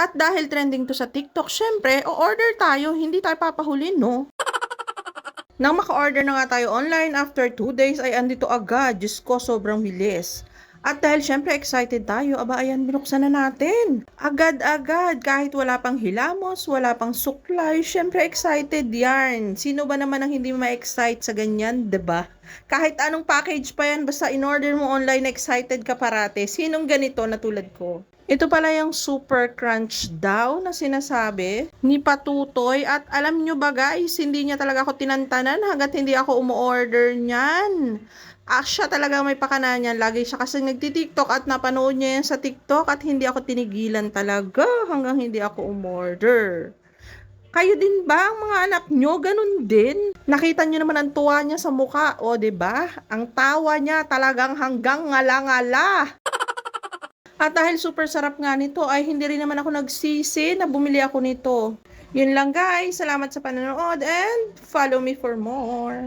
At dahil trending to sa TikTok, syempre, o-order tayo, hindi tayo papahuli, no? Nang maka-order na nga tayo online, after 2 days ay andito agad. Diyos ko, sobrang bilis. At dahil syempre excited tayo, aba ayan, binuksan na natin. Agad-agad, kahit wala pang hilamos, wala pang suklay, syempre excited yarn. Sino ba naman ang hindi ma-excite sa ganyan, ba? Kahit anong package pa yan, basta in-order mo online, excited ka parate. Sinong ganito na tulad ko? Ito pala yung super crunch daw na sinasabi ni Patutoy. At alam nyo ba guys, hindi niya talaga ako tinantanan hanggat hindi ako umu-order niyan. Ah, siya talaga may pakana niyan. Lagi siya kasi nagti-tiktok at napanood niya yan sa tiktok at hindi ako tinigilan talaga hanggang hindi ako umorder. Kayo din ba, ang mga anak nyo, ganun din? Nakita nyo naman ang tuwa niya sa mukha, o ba? Ang tawa niya talagang hanggang ngala-ngala. At dahil super sarap nga nito, ay hindi rin naman ako nagsisi na bumili ako nito. Yun lang guys, salamat sa panonood and follow me for more.